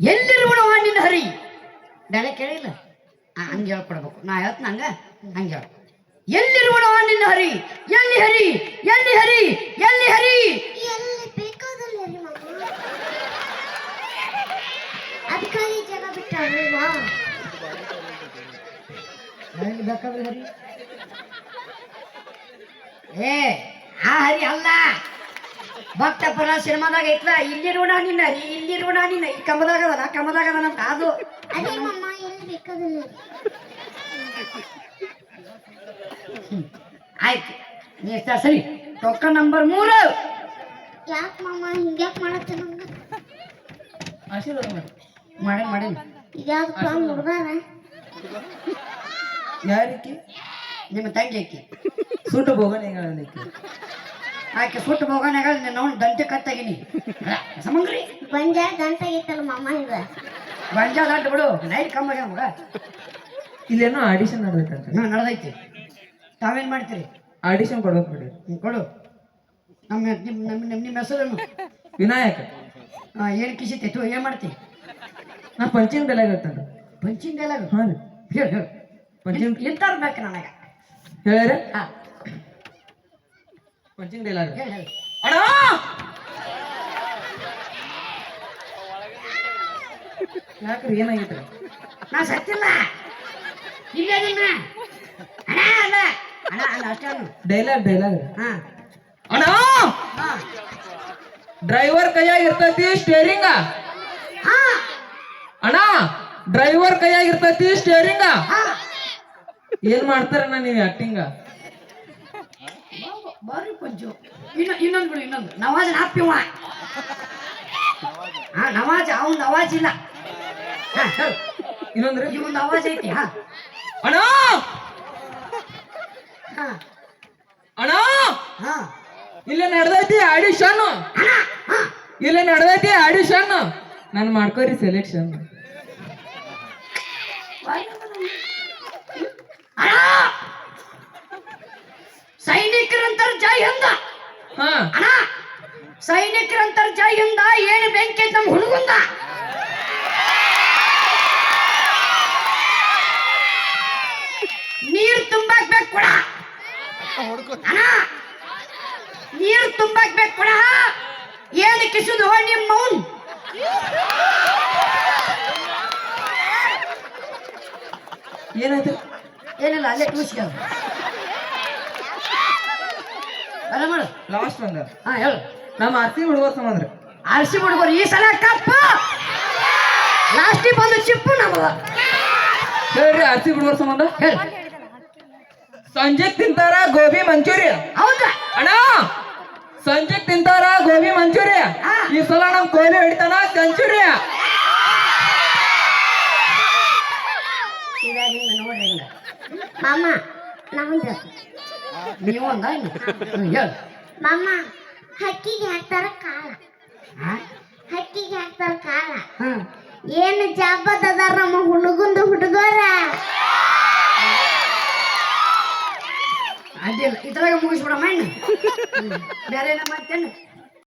ಎಲ್ಲಿರುವನವ ನಿನ್ನ ಹರಿ? ಬೆಳೆ ಕೇಳಿಲ್ಲ? ಹಂಗೆ ಹೇಳ್ಕೊಡ್ಬೇಕು. ನಾ ಹೇಳ್ತೀನಿ ಹಂಗ? ಹಂಗೆ ಹೇಳ ಎಲ್ಲಿರುವನವ ನಿನ್ನ ಹರಿ? ಎಲ್ಲಿ ಹರಿ? ಎಲ್ಲಿ ಹರಿ? ಎಲ್ಲಿ ಹರಿ? ಎಲ್ಲಿ ಬೇಕಾದಲ್ಲಿ ಅದಕ್ಕಾಗಿ ಬೇಕಾದ್ರೆ ಹರಿ. ಏ ಹರಿ ಅಲ್ಲ ಭಕ್ತ ಪರ ಸಿನಿಮಾದಾಗ ಐತ್ಲ ಇಲ್ಲಿರುವಣ ನಿನ್ನ ರೀ ಇಲ್ಲಿ ಋಣ ನಿನ್ನ. ಈ ಕಂಬದಾಗ ಅದ ಕಂಬದಾಗ ಅದ ನಮ್ಗೆ ಅದು. ಅದೇ ಮಾಮ ಎಲ್ಲಿ ಬೇಕಾದಲ್ಲಿ ಆಯ್ತು. ನೀಷ್ಟ ಸರಿ. ಟೋಕನ್ ನಂಬರ್ ಮೂರು. ಯಾಕೆ ಮಾಮ ಹಿಂಗ್ಯಾಕ್ ಮಾಡತ್ತೆ ನಮ್ಗೆ? ಆಶೀರ್ವಾದ ಮಾಡಿ. ಮಾಡೇನ್ ಮಾಡೇನ್? ಈಗ ಯಾವ್ದು ಪ್ಲಾನ್ ನೋಡ್ದಾರ? ಯಾರಿಕಿ ನಿಮ್ಮ ತಂಗಿ ಸೂಟ ಸುಟ್ಟು ಬೋಗನೆಗಳಕ್ಕೆ ಆಕೆ ಸುಟ್ಟು ಹೋಗೋನಾಗ ನಾವು ದಂತೆ ಕತ್ತಾಗಿನಿ. ಸಮಂಗ್ರಿ ಬಂಜ ಗಂಟಾಗಿತ್ತಲ್ಲ ಮಮ್ಮ ಇದ ಬಂಜ ದಂತ ಬಿಡು ನೈಟ್ ಕಮ್ಮಾಗ ಮಗ. ಇಲ್ಲೇನೋ ಆಡಿಷನ್ ನಡೆದೈತೆ ನಾ ನಡೆದೈತಿ. ತಾವೇನ್ ಮಾಡ್ತೀರಿ? ಆಡಿಷನ್ ಕೊಡ್ಬೇಕು ಬಿಡಿ. ನೀವು ಕೊಡು. ನಮ್ಮ ನಿಮ್ಮ ನಮ್ಮ ನಿಮ್ಮ ನಿಮ್ಮ ಹೆಸರೇನು? ವಿನಾಯಕ. ಏನು ಕಿಸಿತೈತು ಏನು ಮಾಡ್ತಿ? ನಾ ಪಂಚಿನ ಬೆಲೆ ಹೇಳ್ತಾನೆ ಪಂಚಿಂಗ್ ಬೆಲೆ ಹಾಂ ರೀ. ಹೇಳು ಹೇಳು. ಪಂಚಿನ ಇಂಥವ್ರು ಬೇಕು ನನಗೆ. ಹೇಳ್ಯಾರ? ಹಾಂ. ಡೈಲಾಗ್ ಅಣ್ಣ! ಯಾಕ್ರಿ ಏನಾಗೈತ್ರಿ ನಾ ಸತ್ತಿಲ್ಲ. ಇಲ್ಲೇ ನಿನ್ನ ಅಣ್ಣ ಅಣ್ಣ. ಅಲ್ಲ ಅಷ್ಟೇ ಡೈಲಾಗ್ ಡೈಲಾಗ್ ಹಾಂ. ಅಣ್ಣ! ಡ್ರೈವರ್ ಕೈಯಾಗ ಇರ್ತೈತಿ ಸ್ಟೇರಿಂಗ ಹಾಂ. ಅಣ್ಣ! ಡ್ರೈವರ್ ಕೈಯಾಗ ಇರ್ತೈತಿ ಸ್ಟೇರಿಂಗ ಹಾಂ. ಏನ್ ಮಾಡ್ತಾರಣ್ಣ ನೀವು ಆಕ್ಟಿಂಗ ಬಾರಿ ಪಂಚು. ಇನ್ನು ಇನ್ನೊಂದು ಬಿಡು ಇನ್ನೊಂದು. ನವಾಜ್ ನಾಪ್ಯವ ಹಾ ನವಾಜ್ ಅವನ್ ನವಾಜ್ ಇಲ್ಲ. ಇನ್ನೊಂದು ಇವನ್ ಅವಾಜ್ ಐತಿ ಹಾ. ಅಣ್ಣ! ಅಣ ಅಣ್ಣ! ಹಾ. ಇಲ್ಲೇ ನಡೆದೈತಿ ಆಡಿಷನ್ ಇಲ್ಲ ನಡೆದೈತಿ ಆಡಿಷನ್ ನಾನು ಮಾಡ್ಕೋರಿ ಸೆಲೆಕ್ಷನ್ ಅಣ್ಣ ಸೈನಿಕರಂತರ ಜೈ ಹಿಂದ ಹಾ. ಅಣ್ಣ ಸೈನಿಕರಂತರ ಜೈ ಹಿಂದ ಏನು ಬೆಂಕಿ ಐತ್ ನಮ್ ಹುಡುಗಂದ ನೀರ್ ತುಂಬಾಕ್ ಬೇಕು ಕೊಡ. ಅಣ್ಣ ನೀರ್ ತುಂಬಾಕ್ ಬೇಕು ಕೊಡ. ಏನು ಕಿಸುದು ನಿಮ್ಮ ಮೌನ್? ಏನಾಯ್ತು? ಏನಿಲ್ಲ ಅಲ್ಲೇ ಟೂಸ್ಗೆ ಅಲ್ಲ ಮಾಡು ಲಾಸ್ಟ್ ಒಂದ ಹಾ ಹೇಳು. ನಮ್ಮ ಆರ್ತಿ ಹುಡುಗರ ಸಂಬಂಧ ಆರ್ಸಿ ಹುಡುಗರು ಈ ಸಲ ಕಪ್ಪ! ಲಾಸ್ಟಿಗೆ ಬಂದು ಚಿಪ್ಪು ನಮಗ ಹೇಳ್ರಿ ಆರ್ತಿ ಹುಡುಗರ ಸಂಬಂಧ? ಹೇಳಿ. ಸಂಜೆ ತಿಂತಾರ ಗೋಬಿ ಮಂಚೂರಿ. ಹೌದಾ? ಅಣ್ಣ ಸಂಜೆ ತಿಂತಾರ ಗೋಬಿ ಮಂಚೂರಿ. ಈ ಸಲ ನಮ್ ಕೊಹ್ಲಿ ಹಿಡಿತಾನ ಸೆಂಚುರಿ ಮಾಮ ನಮ್ದು ನೀವು ಹಂಗ ಇನ್ನು ಹ್ಮ್, ಹೇಳು. ಮಾಮ ಹಕ್ಕಿಗೆ ಹಾಕ್ತಾರ ಕಾಳ. ಹಕ್ಕಿಗೆ ಹಾಕ್ತಾರ ಕಾಳ. ಏನು ಜಾಬದ್ ಅದಾರ ನಮ್ಮ ಹುಡುಗಂದು ಹುಡುಗರ? ಅಡ್ಡಿಲ್ಲ ಇದ್ರಾಗ ಮುಗಿಸ್ಬಿಡಮ್ಮ. ಬೇರೆ ಏನ ಮಾಡ್ತೇನೆ?